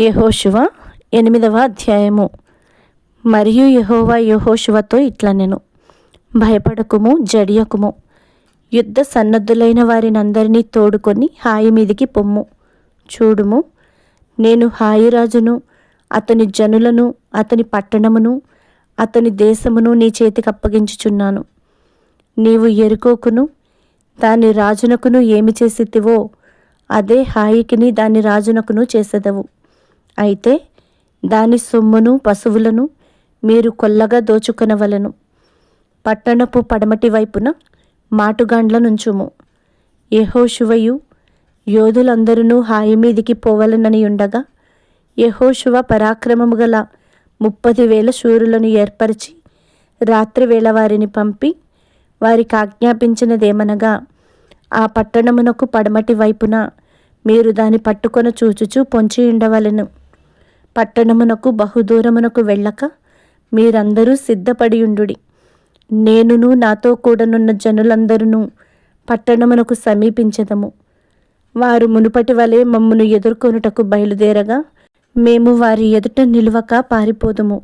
యహోశివ ఎనిమిదవ అధ్యాయము. మరియు యహోవా యహోశివతో ఇట్లా నేను. భయపడకుము జడియకుము. యుద్ధ సన్నద్ధులైన వారినందరినీ తోడుకొని హాయి మీదికి పొమ్ము. చూడుము నేను హాయిరాజును అతని జనులను అతని పట్టణమును అతని దేశమును నీ చేతికి అప్పగించుచున్నాను. నీవు ఎరుకోకును దాని రాజునకును ఏమి చేసితివో అదే హాయికిని దాని రాజునకును చేసేదవు. అయితే దాని సొమ్మును పశువులను మీరు కొల్లగా దోచుకొనవలను. పట్టణపు పడమటి వైపున మాటుగాండ్ల నుంచుము. యహోశువయు యోధులందరూ హాయి మీదికి పోవలనని ఉండగా యహోశువ పరాక్రమము గల ముప్పది వేల శూరులను ఏర్పరిచి రాత్రివేళ వారిని పంపి వారికి ఆజ్ఞాపించినదేమనగా ఆ పట్టణమునకు పడమటి వైపున మీరు దాని పట్టుకొన చూచుచూ పొంచి ఉండవలెను. పట్టణమునకు బహుదూరమునకు వెళ్ళక మీరందరూ సిద్ధపడి ఉండుడి నేనును నాతో కూడనున్న జనులందరూ పట్టణమునకు సమీపించదము. వారు మునుపటి వలె మమ్మను ఎదుర్కొనుటకు బయలుదేరగా మేము వారి ఎదుట నిలువక పారిపోదుము.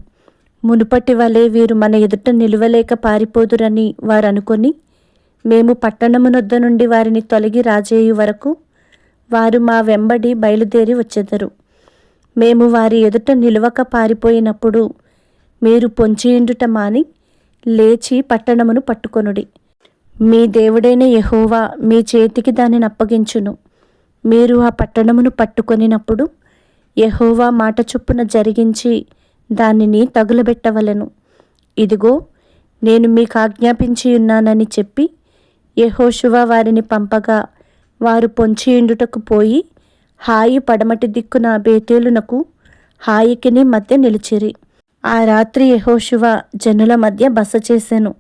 మునుపటి వలె వీరు మన ఎదుట నిలువలేక పారిపోదురని వారు అనుకొని మేము పట్టణమునొద్ద నుండి వారిని తొలగి రాజేయు వరకు వారు మా వెంబడి బయలుదేరి వచ్చెదరు. మేము వారి ఎదుట నిలువక పారిపోయినప్పుడు మీరు పొంచియుండుట మాని లేచి పట్టణమును పట్టుకొనుడి. మీ దేవుడైన యహోవా మీ చేతికి దానిని అప్పగించును. మీరు ఆ పట్టణమును పట్టుకొనినప్పుడు యహోవా మాట చొప్పున జరిగించి దానిని తగులబెట్టవలను. ఇదిగో నేను మీకు ఆజ్ఞాపించి ఉన్నానని చెప్పి యహోశువ వారిని పంపగా వారు పొంచియుండుటకు పోయి హాయి పడమటి దిక్కున బేతేలునకు హాయికిని మధ్య నిలిచిరి. ఆ రాత్రి యహోశివ జనుల మధ్య బస చేసెను.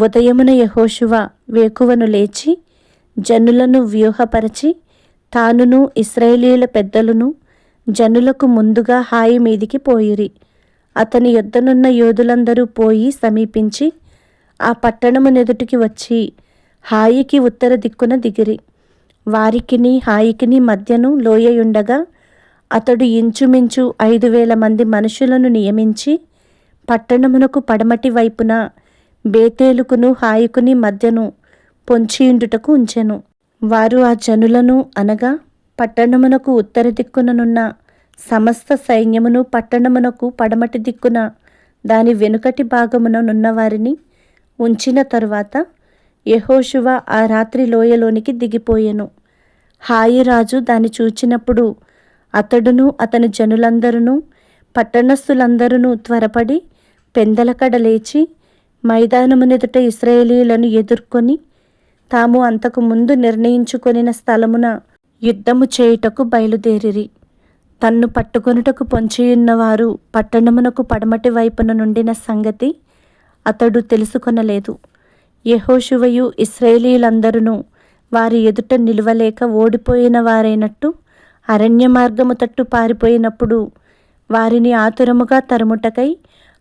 ఉదయమున యహోశివ వేకువను లేచి జనులను వ్యూహపరచి తానును ఇస్రాయేలీల పెద్దలను జనులకు ముందుగా హాయి మీదికి పోయిరి. అతని యొద్దనున్న యోధులందరూ పోయి సమీపించి ఆ పట్టణమునెదుటికి వచ్చి హాయికి ఉత్తర దిక్కున దిగిరి. వారికిని హాయికిని మధ్యను లోయయుండగా అతడు ఇంచుమించు ఐదు వేల మంది మనుషులను నియమించి పట్టణమునకు పడమటి వైపున బేతేలుకును హాయికుని మధ్యను పొంచియుండుటకు ఉంచెను. వారు ఆ జనులను అనగా పట్టణమునకు ఉత్తర దిక్కుననున్న సమస్త సైన్యమును పట్టణమునకు పడమటి దిక్కున దాని వెనుకటి భాగమున నున్న వారిని ఉంచిన తరువాత యహోశువ ఆ రాత్రి లోయలోనికి దిగిపోయెను. హాయిరాజు దాన్ని చూచినప్పుడు అతడును అతని జనులందరూ పట్టణస్థులందరూ త్వరపడి పెందలకడ లేచి మైదానమునెదుట ఇస్రాయేలీలను ఎదుర్కొని తాము అంతకు ముందు నిర్ణయించుకొనిన స్థలమున యుద్ధము చేయుటకు బయలుదేరిరి. తన్ను పట్టుకొనుటకు పొంచియున్నవారు పట్టణమునకు పడమటి వైపున నుండిన సంగతి అతడు తెలుసుకొనలేదు. యహోశువయు ఇస్రాయేలీలందరూ వారి ఎదుట నిలవలేక ఓడిపోయిన వారైనట్టు అరణ్య మార్గము తట్టు పారిపోయినప్పుడు వారిని ఆతురముగా తరుముటకై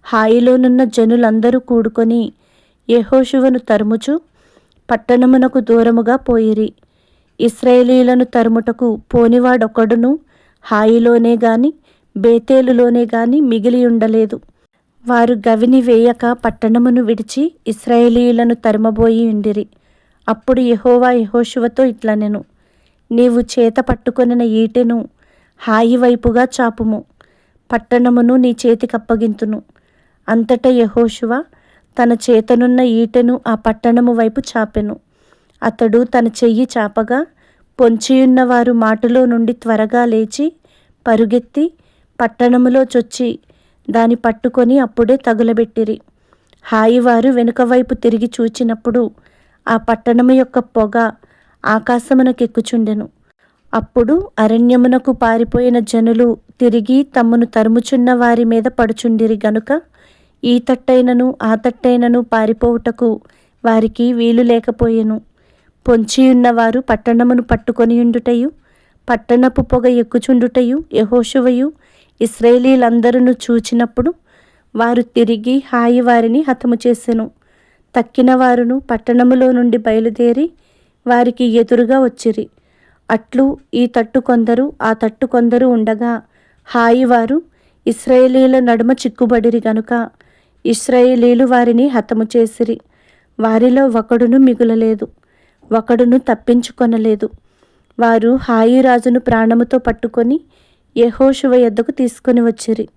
హాయిలోనున్న జనులందరూ కూడుకొని యహోశువను తరుముచు పట్టణమునకు దూరముగా పోయిరి. ఇస్రాయేలీలను తరుముటకు పోనివాడొకడును హాయిలోనే గాని బేతేలులోనే గాని మిగిలి ఉండలేదు. వారు గవిని వేయక పట్టణమును విడిచి ఇస్రాయేలీలను తరుమబోయి ఉండిరి. అప్పుడు యహోవా యహోశువతో ఇట్లనెను నేను నీవు చేత పట్టుకొనిన ఈటెను హాయి వైపుగా చాపుము. పట్టణమును నీ చేతికి అప్పగింతును. అంతటా యహోశువ తన చేతనున్న ఈటెను ఆ పట్టణము వైపు చాపెను. అతడు తన చెయ్యి చాపగా పొంచియున్నవారు మాటులో నుండి త్వరగా లేచి పరుగెత్తి పట్టణములో చొచ్చి దాని పట్టుకొని అప్పుడే తగులబెట్టిరి. హాయివారు వెనుక వైపు తిరిగి చూచినప్పుడు ఆ పట్టణము యొక్క పొగ ఆకాశమునకెక్కుచుండెను అప్పుడు అరణ్యమునకు పారిపోయిన జనులు తిరిగి తమ్మును తరుముచున్న వారి మీద పడుచుండిరి గనుక ఈ తట్టైనను ఆ తట్టైనను పారిపోవుటకు వారికి వీలు లేకపోయెను. పొంచియున్నవారు పట్టణమును పట్టుకొనియుండుటయు పట్టణపు పొగ ఎక్కుచుండుటయు యహోషువయు ఇస్రాయేలీలందరూ చూచినప్పుడు వారు తిరిగి హాయి వారిని హతము చేసెను. తక్కిన వారును పట్టణములో నుండి బయలుదేరి వారికి ఎదురుగా వచ్చిరి. అట్లు ఈ తట్టు కొందరు ఆ తట్టు కొందరు ఉండగా హాయివారు ఇస్రాయేలీల నడుమ చిక్కుబడిరి గనుక ఇస్రాయేలీలు వారిని హతము చేసిరి. వారిలో ఒకడును మిగులలేదు ఒకడును తప్పించుకొనలేదు. వారు హాయి రాజును ప్రాణముతో పట్టుకొని యహోశువ యొద్దకు తీసుకొని వచ్చిరి.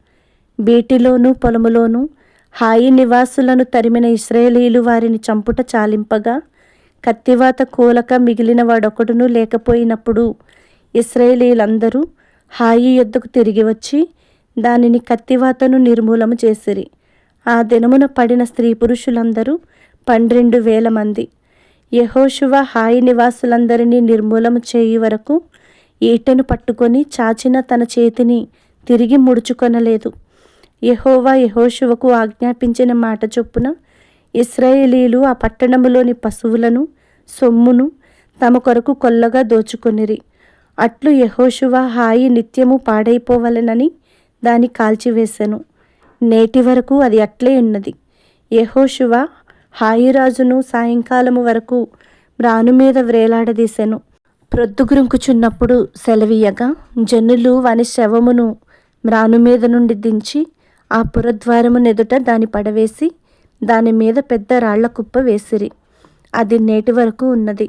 బీటిలోనూ పొలములోనూ హాయి నివాసులను తరిమిన ఇస్రాయేలీలు వారిని చంపుట చాలింపగా కత్తివాత కూలక మిగిలిన వాడొకడును లేకపోయినప్పుడు ఇస్రాయేలీలందరూ హాయి యొద్దకు తిరిగి వచ్చి దానిని కత్తివాతను నిర్మూలము చేసిరి. ఆ దినమున పడిన స్త్రీ పురుషులందరూ పన్నెండు వేల మంది. యహోశువ హాయి నివాసులందరినీ నిర్మూలము చేయి వరకు ఈటెను పట్టుకొని చాచిన తన చేతిని తిరిగి ముడుచుకొనలేదు. యహోవా యహోశువకు ఆజ్ఞాపించిన మాట చొప్పున ఇస్రాయేలీలు ఆ పట్టణములోని పశువులను సొమ్మును తమ కొరకు కొల్లగా దోచుకొనిరి. అట్లు యహోశువ హాయి నిత్యము పాడైపోవలెనని దాని కాల్చివేశాను నేటి వరకు అది అట్లే ఉన్నది. యహోశువ హాయిరాజును సాయంకాలము వరకు రాను మీద వ్రేలాడదీశాను ప్రొద్దుగురుంకుచున్నప్పుడు సెలవీయగా జనులు వాని శవమును మ్రాను మీద నుండి దించి ఆ పురద్వారము నెదుట దాని పడవేసి దాని మీద పెద్ద రాళ్ళ కుప్ప వేసిరి. అది నేటి వరకు ఉన్నది.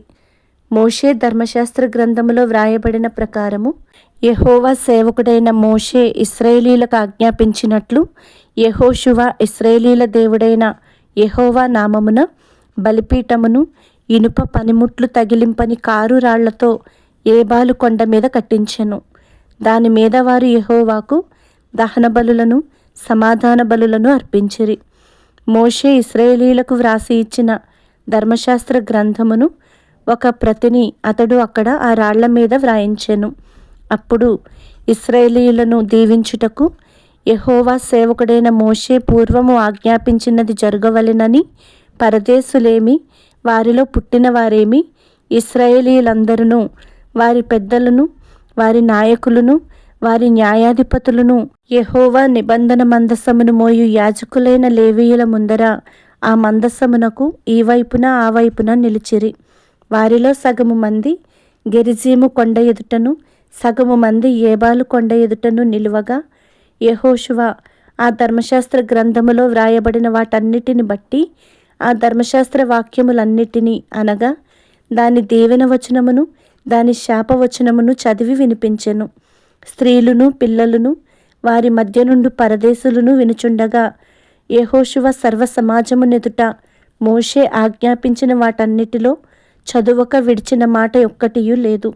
మోషే ధర్మశాస్త్ర గ్రంథములో వ్రాయబడిన ప్రకారము యహోవా సేవకుడైన మోషే ఇస్రాయేలీలకు ఆజ్ఞాపించినట్లు యహోశువ ఇస్రాయేలీల దేవుడైన యహోవా నామమున బలిపీఠమును ఇనుప పనిముట్లు తగిలింపని కారు రాళ్ళతో ఏబాలు కొండ మీద కట్టించెను. దాని మీద వారు యహోవాకు దహన బలులను సమాధాన బలులను అర్పించిరి. మోషే ఇస్రాయేలీలకు వ్రాసి ఇచ్చిన ధర్మశాస్త్ర గ్రంథమును ఒక ప్రతిని అతడు అక్కడ ఆ రాళ్ళ మీద వ్రాయించెను. అప్పుడు ఇస్రాయేలీలను దీవించుటకు యహోవా సేవకుడైన మోషే పూర్వము ఆజ్ఞాపించినది జరగవలెనని పరదేశులేమి వారిలో పుట్టిన వారేమి ఇస్రాయేలీలందరూ వారి పెద్దలను వారి నాయకులను వారి న్యాయాధిపతులను యహోవా నిబంధన మందసమును మోయు యాజకులైన లేవీయుల ముందర ఆ మందసమునకు ఈ వైపున ఆ వైపున నిలిచిరి. వారిలో సగము మంది గెరిజీము కొండ ఎదుటను సగము మంది ఏబాలు కొండ ఎదుటను నిలువగా యహోశువ ఆ ధర్మశాస్త్ర గ్రంథములో వ్రాయబడిన వాటన్నిటిని బట్టి ఆ ధర్మశాస్త్ర వాక్యములన్నిటినీ అనగా దాని దీవెన వచనమును దాని శాపవచనమును చదివి వినిపించెను. స్త్రీలను పిల్లలను వారి మధ్య నుండి పరదేశులను వినుచుండగా యహోశువ సర్వ సమాజమునెదుట మోషే ఆజ్ఞాపించిన వాటన్నిటిలో చదువక విడిచిన మాట ఒక్కటియూ లేదు.